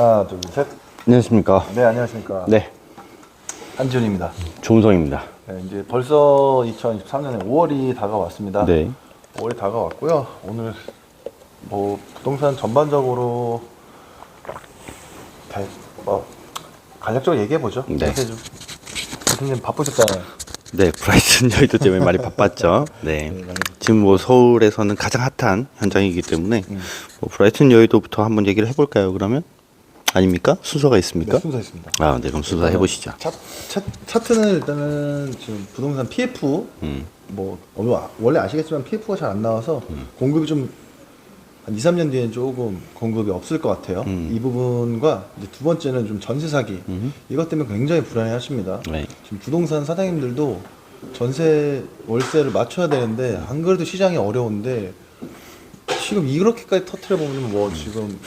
하나, 둘, 셋. 안녕하십니까. 네, 안녕하십니까. 네, 한지훈입니다. 조은성입니다. 네, 이제 벌써 2023년에 5월이 다가왔습니다. 네. 5월이 다가왔고요. 오늘 뭐 부동산 전반적으로 대, 뭐 간략적으로 얘기해 보죠. 네. 교수님 바쁘셨잖아요. 네, 브라이튼 여의도 때문에 많이 바빴죠. 네. 네, 지금 뭐 서울에서는 가장 핫한 현장이기 때문에 음. 뭐 브라이튼 여의도부터 한번 얘기를 해볼까요? 그러면 아닙니까? 순서가 있습니까? 네, 순서 있습니다. 아, 네, 그럼 순서 해보시죠. 차, 차, 차트는 일단은 지금 부동산 PF 음, 뭐 어, 아- 원래 아시겠지만 PF가 잘 안 나와서 음. 공급이 좀 한 2, 3년 뒤엔 조금 공급이 없을 것 같아요. 음. 이 부분과 두 번째는 좀 전세 사기 음. 이것 때문에 굉장히 불안해 하십니다. 네. 지금 부동산 사장님들도 전세 월세를 맞춰야 되는데 안 그래도 시장이 어려운데 지금 이렇게까지 터트려 보면 뭐 지금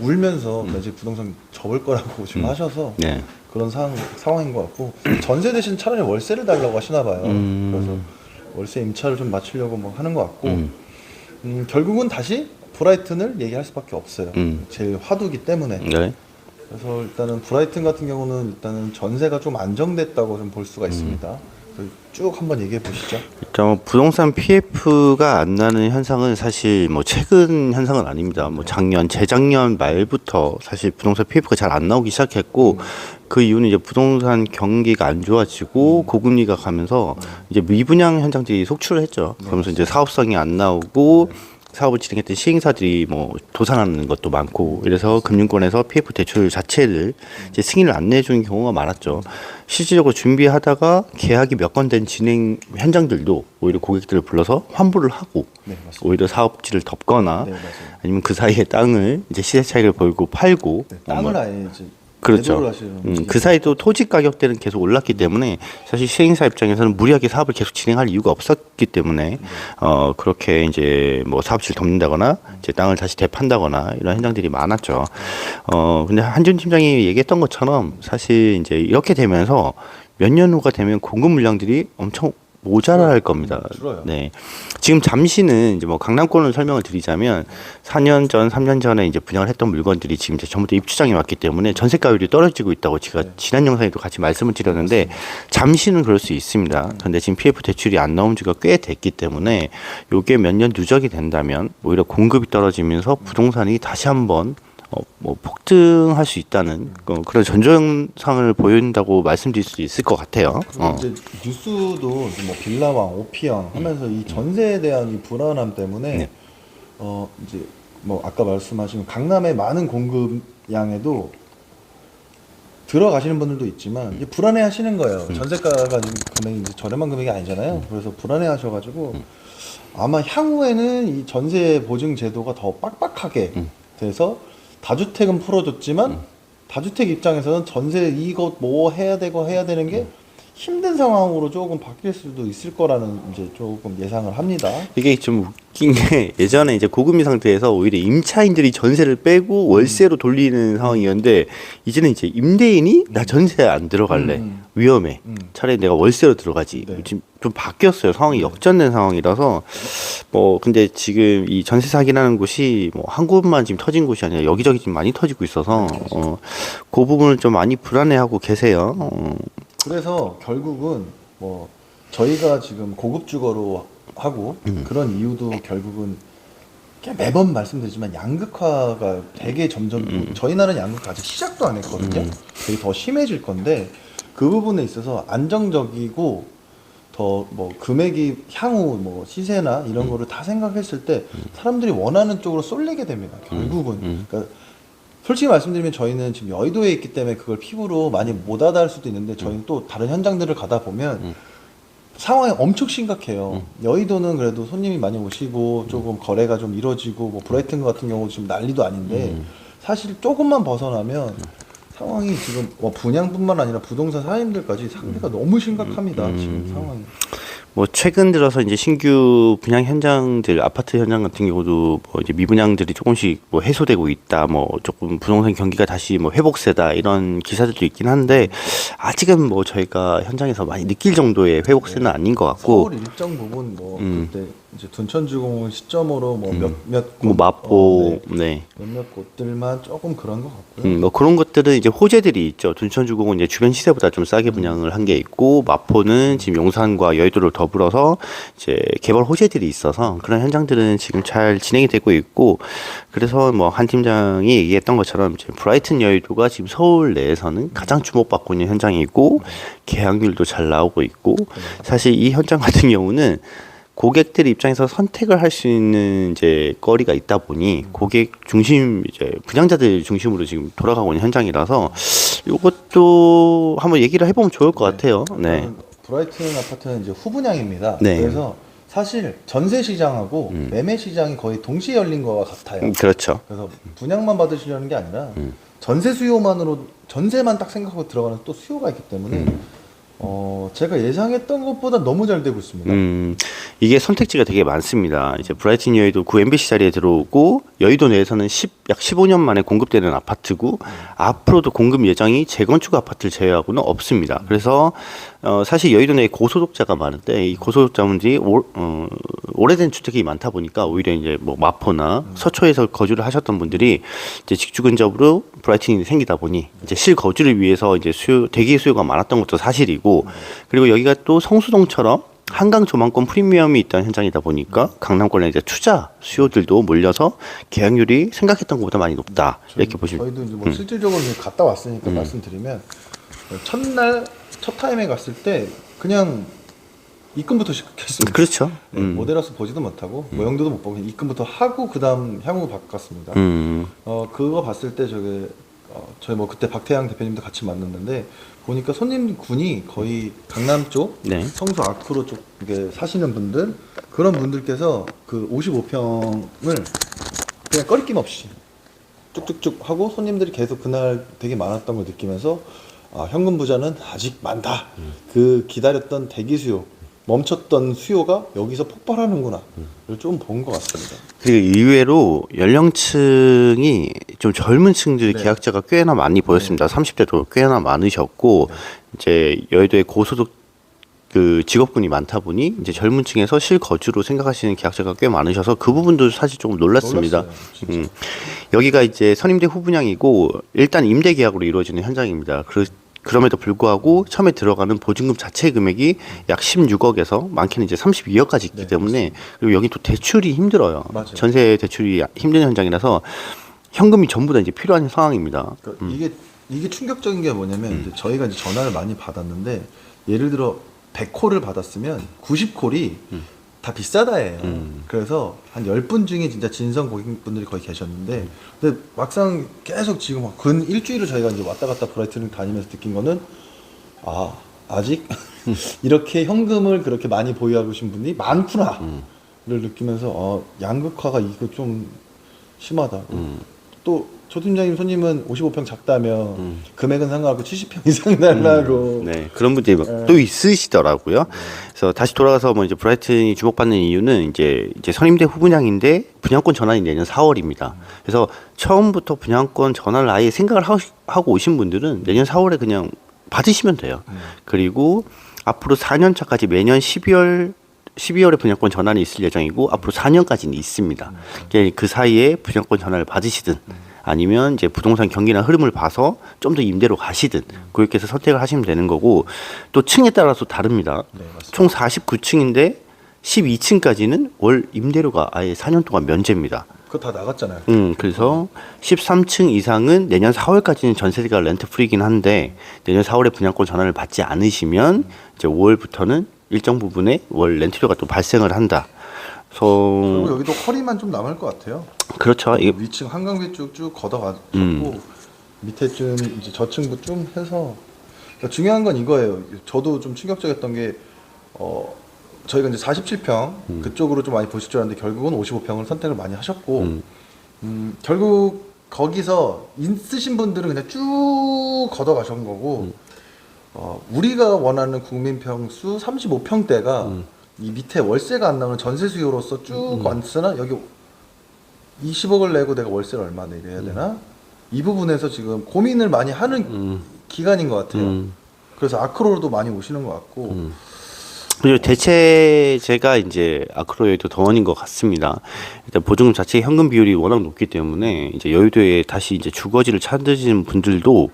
울면서 나 이제 부동산 접을 거라고 지금 하셔서 음. 네. 그런 상황, 상황인 것 같고 전세 대신 차라리 월세를 달라고 하시나 봐요. 음. 그래서 월세 임차를 좀 맞추려고 뭐 하는 것 같고 음. 음, 결국은 다시 브라이튼을 얘기할 수밖에 없어요. 음. 제일 화두기 때문에. 네. 그래서 일단은 브라이튼 같은 경우는 일단은 전세가 좀 안정됐다고 좀 볼 수가 있습니다. 쭉 한번 얘기해 보시죠. 일단 뭐 부동산 PF가 안 나는 현상은 사실 뭐 최근 현상은 아닙니다. 뭐 작년, 재작년 말부터 사실 부동산 PF가 잘 안 나오기 시작했고 그 이유는 이제 부동산 경기가 안 좋아지고 고금리가 가면서 이제 미분양 현장들이 속출을 했죠. 그러면서 이제 사업성이 안 나오고 사업을 진행했던 시행사들이 뭐 도산하는 것도 많고 이래서 금융권에서 PF 대출 자체를 이제 승인을 안 내주는 경우가 많았죠. 실질적으로 준비하다가 계약이 몇 건 된 진행 현장들도 오히려 고객들을 불러서 환불을 하고 네. 오히려 사업지를 덮거나 네. 아니면 그 사이에 땅을 이제 시세 차익을 벌고 팔고 네, 뭐 땅을 아예 이제 그렇죠. 음, 그 사이도 토지 가격대는 계속 올랐기 때문에 사실 시행사 입장에서는 무리하게 사업을 계속 진행할 이유가 없었기 때문에 어 그렇게 이제 뭐 사업지를 덮는다거나 이제 땅을 다시 되판다거나 이런 현장들이 많았죠. 어 근데 한준 팀장이 얘기했던 것처럼 사실 이제 이렇게 되면서 몇 년 후가 되면 공급 물량들이 엄청 모자랄 겁니다. 줄어요. 네. 지금 잠시는 이제 뭐 강남권을 설명을 드리자면 4년 전, 3년 전에 이제 분양을 했던 물건들이 지금 이제 전부 다 입주장이 왔기 때문에 전세가율이 떨어지고 있다고 제가 네. 지난 영상에도 같이 말씀을 드렸는데 잠시는 그럴 수 있습니다. 그런데 지금 PF 대출이 안 나온 지가 꽤 됐기 때문에 요게 몇 년 누적이 된다면 오히려 공급이 떨어지면서 부동산이 다시 한번 어, 뭐 폭등할 수 있다는 어, 그런 전조현상을 보인다고 말씀드릴 수 있을 것 같아요. 어. 이제 뉴스도 뭐 빌라왕, 오피왕 하면서 이 전세에 대한 이 불안함 때문에 네. 어 이제 뭐 아까 말씀하신 강남의 많은 공급량에도 들어가시는 분들도 있지만 이제 불안해하시는 거예요. 전세가가 지금 금액이 이제 저렴한 금액이 아니잖아요. 그래서 불안해하셔가지고 아마 향후에는 이 전세 보증 제도가 더 빡빡하게 돼서 다주택은 풀어줬지만 다주택 입장에서는 전세 이것 뭐 해야 되고 해야 되는 게 힘든 상황으로 조금 바뀔 수도 있을 거라는 이제 조금 예상을 합니다. 이게 좀 웃긴 게 예전에 이제 고금리 상태에서 오히려 임차인들이 전세를 빼고 월세로 돌리는 상황이었는데 이제는 이제 임대인이 나 전세 안 들어갈래. 음. 위험해. 음. 차라리 내가 월세로 들어가지. 네. 지금 좀 바뀌었어요. 상황이 역전된 상황이라서. 뭐 근데 지금 이 전세 사기라는 곳이 뭐 한 곳만 지금 터진 곳이 아니라 여기저기 지금 많이 터지고 있어서 어 그 부분을 좀 많이 불안해하고 계세요. 어, 그래서 결국은 뭐 저희가 지금 고급 주거로 하고 음. 그런 이유도 결국은 그냥 매번 말씀드리지만 양극화가 되게 점점 음. 저희 나라는 양극화 아직 시작도 안 했거든요. 되게 더 심해질 건데 그 부분에 있어서 안정적이고 더 뭐 금액이 향후 뭐 시세나 이런 음. 거를 다 생각했을 때 사람들이 원하는 쪽으로 쏠리게 됩니다. 결국은 음. 그러니까 솔직히 말씀드리면 저희는 지금 여의도에 있기 때문에 그걸 피부로 많이 못 와닿을 수도 있는데 저희는 또 다른 현장들을 가다 보면 상황이 엄청 심각해요. 여의도는 그래도 손님이 많이 오시고 조금 거래가 좀 이루어지고 뭐 브라이튼 같은 경우 지금 난리도 아닌데 사실 조금만 벗어나면 상황이 지금 뭐 분양뿐만 아니라 부동산 사장님들까지 상태가 너무 심각합니다. 지금 상황이. 뭐 최근 들어서 이제 신규 분양 현장들 아파트 현장 같은 경우도 뭐 이제 미분양들이 조금씩 뭐 해소되고 있다 뭐 조금 부동산 경기가 다시 뭐 회복세다 이런 기사들도 있긴 한데 아직은 뭐 저희가 현장에서 많이 느낄 정도의 회복세는 아닌 것 같고 서울 일정 부분 뭐 음. 그때 이제 둔천주공을 시점으로 뭐 몇몇 뭐 마포 네. 몇몇 곳들만 조금 그런 것 같고요. 음, 뭐 그런 것들은 이제 호재들이 있죠. 둔천주공은 이제 주변 시세보다 좀 싸게 분양을 한 게 있고 마포는 지금 용산과 여의도를 더불어서 이제 개발 호재들이 있어서 그런 현장들은 지금 잘 진행이 되고 있고 그래서 뭐 한 팀장이 얘기했던 것처럼 이제 브라이튼 여의도가 지금 서울 내에서는 가장 주목받고 있는 현장이고 계약률도 잘 나오고 있고 사실 이 현장 같은 경우는 고객들 입장에서 선택을 할 수 있는 이제 거리가 있다 보니 고객 중심 이제 분양자들 중심으로 지금 돌아가고 있는 현장이라서 이것도 한번 얘기를 해보면 좋을 것 같아요. 네. 브라이튼 아파트는 이제 후분양입니다. 네. 음. 그래서 사실 전세 시장하고 매매 시장이 거의 동시에 열린 거와 같아요. 음, 그렇죠. 그래서 분양만 받으시려는 게 아니라 음. 전세 수요만으로 전세만 딱 생각하고 들어가는 또 수요가 있기 때문에 음. 어, 제가 예상했던 것보다 너무 잘 되고 있습니다. 음, 이게 선택지가 되게 많습니다. 이제 브라이튼 여의도 구 MBC 자리에 들어오고 여의도 내에서는 10, 약 15년 만에 공급되는 아파트고 앞으로도 공급 예정이 재건축 아파트를 제외하고는 없습니다. 그래서 어, 사실 여의도 내에 고소득자가 많은데 이 고소득자분들이 오, 어, 오래된 주택이 많다 보니까 오히려 이제 뭐 마포나 서초에서 거주를 하셨던 분들이 이제 직주 근접으로 브라이튼이 생기다 보니 이제 실거주를 위해서 이제 수요 대기 수요가 많았던 것도 사실이고 그리고 여기가 또 성수동처럼 한강 조망권 프리미엄이 있던 현장이다 보니까 강남권에 이제 투자 수요들도 몰려서 계약률이 생각했던 것보다 많이 높다. 이렇게 보시면 저희도 이제 뭐 실질적으로 이제 갔다 왔으니까 말씀드리면 첫날 첫 타임에 갔을 때 그냥 입금부터 시작했습니다. 그렇죠. 네, 모델하우스 보지도 못하고 모형도도 못 보고 그냥 입금부터 하고 그다음 향후 바꿨습니다. 음, 어 그거 봤을 때 저기 어, 저희 뭐 그때 박태양 대표님도 같이 만났는데 보니까 손님 군이 거의 강남 쪽, 네. 성수 아크로 쪽에 사시는 분들 그런 분들께서 그 55평을 그냥 꺼리낌 없이 쭉쭉쭉 하고 손님들이 계속 그날 되게 많았던 걸 느끼면서 아, 현금 부자는 아직 많다. 그 기다렸던 대기 수요, 멈췄던 수요가 여기서 폭발하는구나. 를 좀 본 것 같습니다. 그리고 의외로 연령층이 좀 젊은 층들의 네. 계약자가 꽤나 많이 보였습니다. 30대도 꽤나 많으셨고 이제 여의도에 고소득 그 직업군이 많다 보니 이제 젊은 층에서 실거주로 생각하시는 계약자가 꽤 많으셔서 그 부분도 사실 조금 놀랐습니다. 놀랐어요, 진짜. 음. 여기가 이제 선임대 후분양이고 일단 임대 계약으로 이루어지는 현장입니다. 그, 그럼에도 불구하고 처음에 들어가는 보증금 자체 금액이 약 16억에서 많게는 이제 32억까지 있기 네, 때문에 그리고 여기 또 대출이 힘들어요. 맞아요. 전세 대출이 힘든 현장이라서 현금이 전부 다 이제 필요한 상황입니다. 그러니까 이게 이게 충격적인 게 뭐냐면 이제 저희가 이제 전화를 많이 받았는데 예를 들어 100콜을 받았으면 90콜이 다 비싸다예요. 그래서 한 10분 중에 진짜 진성 고객분들이 거의 계셨는데 근데 막상 계속 지금 막근 일주일을 저희가 이제 왔다 갔다 브라이튼을 다니면서 느낀 거는 아 아직 이렇게 현금을 그렇게 많이 보유하고 계신 분이 많구나를 느끼면서 어, 양극화가 이거 좀 심하다. 또 조 팀장님 손님은 55평 작다며 금액은 상관없고 70평 이상 달라고. 네, 그런 분들이 막또 있으시더라고요. 그래서 다시 돌아가서 뭐 이제 브라이튼이 주목받는 이유는 이제 이제 선임대 후분양인데 분양권 전환이 내년 4월입니다. 그래서 처음부터 분양권 전환을 아예 생각을 하시- 하고 오신 분들은 내년 4월에 그냥 받으시면 돼요. 그리고 앞으로 4년 차까지 매년 12월 12월에 분양권 전환이 있을 예정이고 앞으로 4년까지는 있습니다. 그 사이에 분양권 전환을 받으시든 아니면 이제 부동산 경기나 흐름을 봐서 좀 더 임대로 가시든 고객께서 선택을 하시면 되는 거고 또 층에 따라서 다릅니다. 네. 총 49층인데 12층까지는 월 임대료가 아예 4년 동안 면제입니다. 그거 다 나갔잖아요. 음, 그래서 13층 이상은 내년 4월까지는 전세가 렌트 프리긴 한데 내년 4월에 분양권 전환을 받지 않으시면 이제 5월부터는 일정 부분의 월 렌트료가 또 발생을 한다. 그리고 그래서 여기도 허리만 좀 남을 것 같아요. 그렇죠. 이게 위층 한강비 쭉쭉 걷어가셨고 음. 밑에 좀 이제 저층부 좀 해서 그러니까 중요한 건 이거예요. 저도 좀 충격적이었던 게 어, 저희가 이제 47평 음. 그쪽으로 좀 많이 보실 줄 알았는데 결국은 55평을 선택을 많이 하셨고 음, 결국 거기서 있으신 분들은 그냥 쭉 걷어가신 거고 음. 어, 우리가 원하는 국민 평수 35평대가 음. 이 밑에 월세가 안 나오는 전세 수요로서 쭉 왔으나 여기 20억을 내고 내가 월세를 얼마 내야 되나 이 부분에서 지금 고민을 많이 하는 음. 기간인 것 같아요. 음. 그래서 아크로도 많이 오시는 것 같고 음. 그리고 대체제가 이제 아크로에도 더원인 것 같습니다. 일단 보증금 자체 현금 비율이 워낙 높기 때문에 이제 여의도에 다시 이제 주거지를 찾으시는 분들도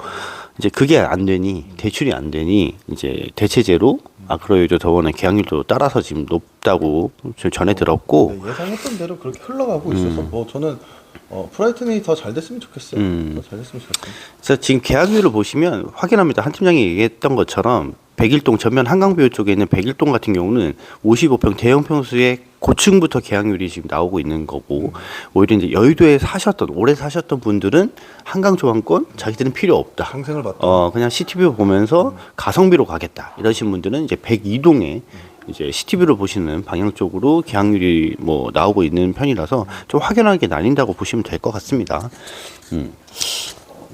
이제 그게 안 되니 대출이 안 되니 이제 대체제로 아크로에도 더원의 계약률도 따라서 지금 높다고 저 전에 들었고 네, 예상했던 대로 그렇게 흘러가고 있어서 뭐 저는 어, 브라이튼이 더 잘 됐으면 좋겠어요. 음. 더 잘 됐으면 좋겠어요. 그래서 지금 계약률을 보시면 확인합니다. 한 팀장이 얘기했던 것처럼 백일동 전면 한강뷰 쪽에 있는 백일동 같은 경우는 55평 대형 평수의 고층부터 계약률이 지금 나오고 있는 거고 오히려 이제 여의도에 사셨던 오래 사셨던 분들은 한강 조항권 자기들은 필요 없다. 평생을 봤다. 어 그냥 시티뷰 보면서 가성비로 가겠다 이러신 분들은 이제 102동에 이제 시티뷰를 보시는 방향 쪽으로 계약률이 뭐 나오고 있는 편이라서 좀 확연하게 나뉜다고 보시면 될 것 같습니다. 음.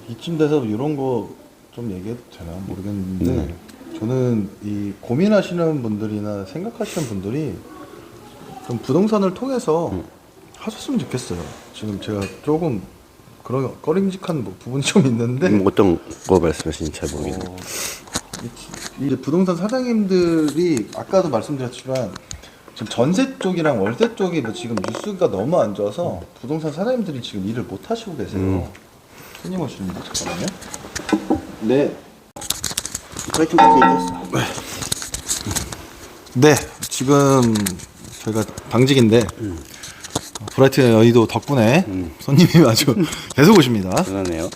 이쯤 돼서 이런 거 좀 얘기해도 되나 모르겠는데 네. 저는 이 고민하시는 분들이나 생각하시는 분들이 좀 부동산을 통해서 음. 하셨으면 좋겠어요. 지금 제가 조금 그런 꺼림직한 뭐 부분이 좀 있는데 음, 어떤 거 말씀하시는지 잘 모르겠네요. 어, 이제 부동산 사장님들이 아까도 말씀드렸지만 지금 전세 쪽이랑 월세 쪽이 뭐 지금 뉴스가 너무 안 좋아서 부동산 사장님들이 지금 일을 못 하시고 계세요. 음. 손님 오시는데 잠깐만요. 네. 같은 얘기했어. 네, 지금 저희가 당직인데 브라이튼 여의도 덕분에 손님이 아주 계속 오십니다. 그러네요.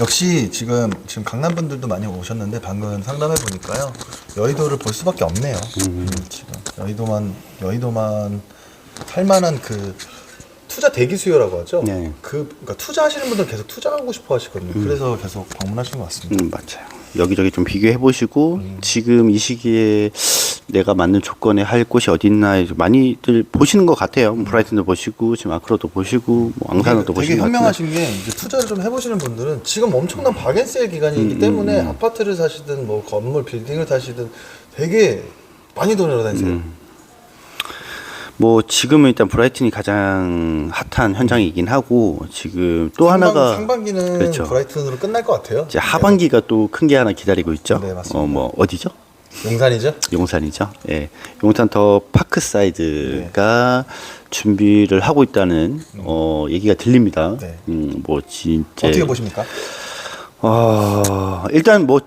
역시 지금 지금 강남 분들도 많이 오셨는데 방금 상담해 보니까요 여의도를 볼 수밖에 없네요. 음, 지금 여의도만 여의도만 살만한 그 투자 대기 수요라고 하죠. 네. 그 그러니까 투자하시는 분들 계속 투자하고 싶어 하시거든요. 그래서 계속 방문하신 것 같습니다. 음, 맞아요. 여기저기 좀 비교해 보시고 음. 지금 이 시기에 내가 맞는 조건에 할 곳이 어디 있나 많이들 보시는 것 같아요. 뭐 브라이튼도 보시고 지금 아크로도 보시고 뭐 되게 보시는 것 같아요. 현명하신 게 이제 투자를 좀 해보시는 분들은 지금 엄청난 바겐세일 음, 기간이기 때문에 아파트를 사시든 뭐 건물 빌딩을 사시든 되게 많이 돈을 다니세요. 음. 뭐 지금은 일단 브라이튼이 가장 핫한 현장이긴 하고 지금 또 상반- 하나가 상반기는 그렇죠. 브라이튼으로 끝날 것 같아요. 이제 하반기가 또 큰 게 하나 기다리고 있죠. 네, 맞습니다. 어 뭐 어디죠? 용산이죠? 용산이죠. 예. 용산 더 파크 사이드가 준비를 하고 있다는 어 얘기가 들립니다. 네. 음, 뭐 진짜 어떻게 보십니까? 어, 일단 뭐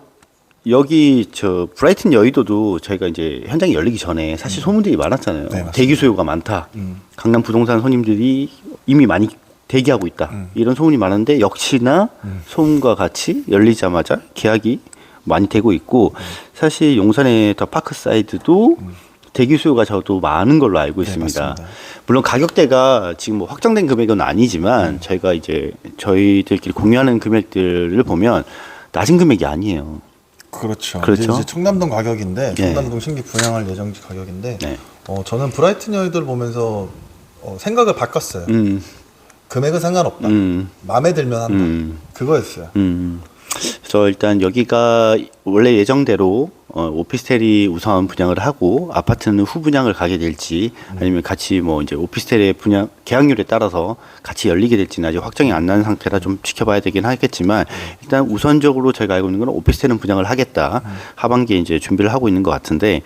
여기 저 브라이튼 여의도도 저희가 이제 현장이 열리기 전에 사실 소문들이 많았잖아요. 네, 맞습니다. 대기 수요가 많다. 음. 강남 부동산 손님들이 이미 많이 대기하고 있다. 음. 이런 소문이 많은데 역시나 소문과 같이 열리자마자 계약이 많이 되고 있고 음. 사실 용산의 더 파크 사이드도 대기 수요가 저도 많은 걸로 알고 네, 있습니다. 맞습니다. 물론 가격대가 지금 뭐 확정된 금액은 아니지만 음. 저희가 이제 저희들끼리 공유하는 금액들을 보면 낮은 금액이 아니에요. 그렇죠. 그렇죠. 이제, 청담동 가격인데 네. 청담동 신규 분양할 예정지 가격인데 네. 어, 저는 브라이튼 여의도를 보면서 어, 생각을 바꿨어요. 음, 금액은 상관없다. 음, 마음에 들면 한다. 음. 그거였어요. 음. 그래서 일단 여기가 원래 예정대로 어, 오피스텔이 우선 분양을 하고 아파트는 후 분양을 가게 될지 아니면 같이 뭐 이제 오피스텔의 분양 계약률에 따라서 같이 열리게 될지는 아직 확정이 안 난 상태라 좀 지켜봐야 되긴 하겠지만 일단 우선적으로 저희가 알고 있는 건 오피스텔은 분양을 하겠다 하반기에 이제 준비를 하고 있는 것 같은데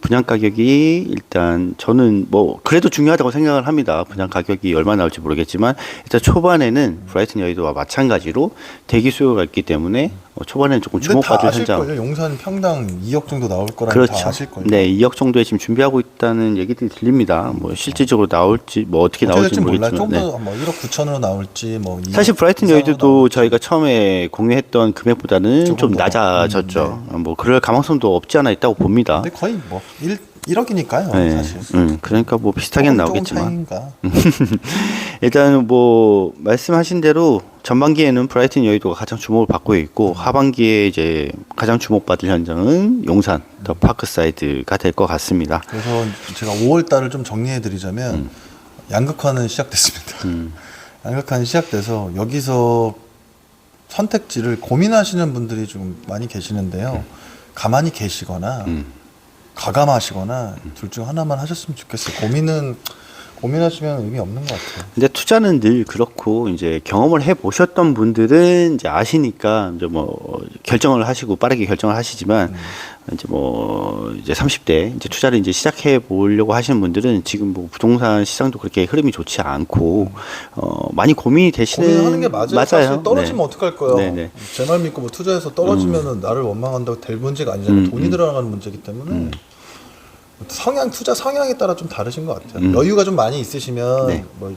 분양 가격이 일단 저는 뭐 그래도 중요하다고 생각을 합니다. 분양 가격이 얼마 나올지 모르겠지만 일단 초반에는 브라이튼 여의도와 마찬가지로 대기 수요가 있기 때문에 어, 초반에는 조금 주목받을 현장. 아실걸요? 용산 평당 2억 정도 나올 거라는 그렇죠. 다 아실걸요? 네, 2억 정도에 지금 준비하고 있다는 얘기들이 들립니다. 뭐 실질적으로 나올지 뭐 어떻게 나올지. 모르겠지만. 네. 좀더뭐 1억 9천으로 나올지 뭐 2억 사실 브라이튼 여의도도. 저희가 처음에 공유했던 금액보다는 조금 좀 더. 낮아졌죠. 뭐 그럴 가능성도 없지 않아 있다고 봅니다. 근데 거의 뭐 1, 1억이니까요. 네, 사실. 음, 그러니까 뭐 비슷하게 나오겠지만. 일단 뭐 말씀하신 대로 전반기에는 브라이튼 여의도가 가장 주목을 받고 있고 하반기에 이제 가장 주목받을 현장은 용산 더 파크사이드가 될 것 같습니다. 그래서 제가 5월 달을 좀 정리해 드리자면 음. 양극화는 시작됐습니다. 양극화는 시작돼서 여기서 선택지를 고민하시는 분들이 좀 많이 계시는데요. 가만히 계시거나 음. 가감하시거나 둘 중 하나만 하셨으면 좋겠어요. 고민은 고민하시면 의미 없는 것 같아요. 근데 투자는 늘 그렇고 이제 경험을 해 보셨던 분들은 이제 아시니까 이제 뭐 결정을 하시고 빠르게 결정을 하시지만 이제 뭐 이제 30대 이제 투자를 이제 시작해 보려고 하시는 분들은 지금 뭐 부동산 시장도 그렇게 흐름이 좋지 않고 어 많이 고민이 되시는 고민하는 게 맞아요. 사실 떨어지면 네. 어떡할 거예요. 네네. 음. 제말 믿고 뭐 투자해서 떨어지면은 나를 원망한다고 될 문제가 아니잖아요. 음, 돈이 음. 들어가는 문제이기 때문에 성향 투자 성향에 따라 좀 다르신 것 같아요. 음. 여유가 좀 많이 있으시면 네. 뭐,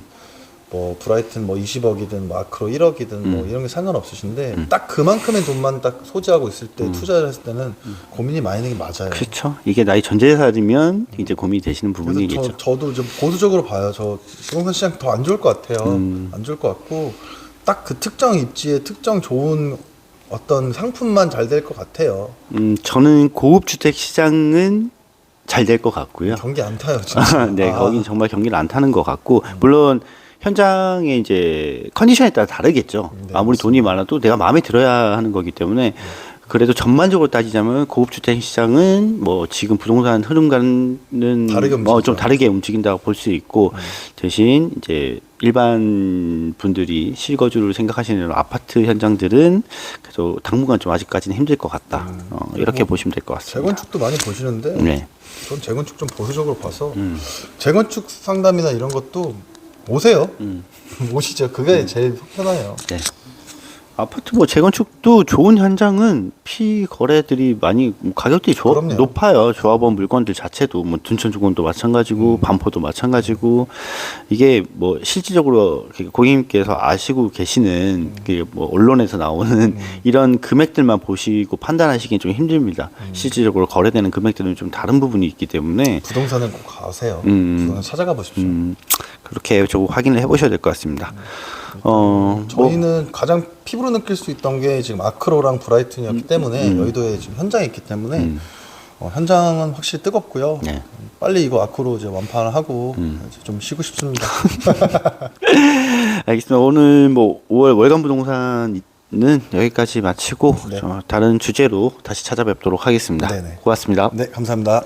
뭐 브라이튼 뭐 20억이든 마크로 1억이든 음. 뭐 이런 게 상관없으신데 딱 그만큼의 돈만 딱 소지하고 있을 때 투자를 했을 때는 고민이 많이 되는 게 맞아요. 음. 그렇죠. 이게 나이 전재산이면 이제 고민이 되시는 부분이겠죠. 저, 저도 좀 보수적으로 봐요. 저 부동산 시장 더 안 좋을 것 같아요. 음. 안 좋을 것 같고 딱 그 특정 입지에 특정 좋은 어떤 상품만 잘 될 것 같아요. 음, 저는 고급 주택 시장은 잘 될 것 같고요. 경기 안 타요, 진짜. 네, 아, 거긴 정말 경기를 안 타는 것 같고 물론 현장의 이제 컨디션에 따라 다르겠죠. 네, 아무리 돈이 많아도 내가 마음에 들어야 하는 거기 때문에 그래도 전반적으로 따지자면 고급 주택 시장은 뭐 지금 부동산 흐름과는 다르게 뭐 움직이죠. 좀 다르게 움직인다고 볼 수 있고 대신 이제 일반 분들이 실거주를 생각하시는 아파트 현장들은 그래도 당분간 좀 아직까지는 힘들 것 같다. 어, 이렇게 뭐 보시면 될 것 같습니다. 재건축도 많이 보시는데 네. 전 재건축 좀 보수적으로 봐서 음. 재건축 상담이나 이런 것도 오세요. 음. 오시죠. 그게 제일 편해요. 네. 아파트 뭐 재건축도 좋은 현장은 피 거래들이 많이 뭐 가격들이 조, 그럼요. 높아요. 조합원 물건들 자체도 뭐 둔천주공도 마찬가지고 반포도 마찬가지고 이게 뭐 실질적으로 고객님께서 아시고 계시는 그뭐 언론에서 나오는 이런 금액들만 보시고 판단하시기엔 좀 힘듭니다. 실질적으로 거래되는 금액들은 좀 다른 부분이 있기 때문에 부동산은 꼭 가세요. 음. 부동산 찾아가 보십시오. 음, 그렇게 좀 확인을 해보셔야 될 것 같습니다. 어, 뭐, 저희는 가장 피부로 느낄 수 있던 게 지금 아크로랑 브라이튼이었기 때문에 여의도에 지금 현장에 있기 때문에 어, 현장은 확실히 뜨겁고요. 네. 빨리 이거 아크로 이제 완판을 하고 이제 좀 쉬고 싶습니다. 알겠습니다. 오늘 뭐 5월 월간 부동산은 여기까지 마치고 네. 저 다른 주제로 다시 찾아뵙도록 하겠습니다. 네네. 고맙습니다. 네, 감사합니다.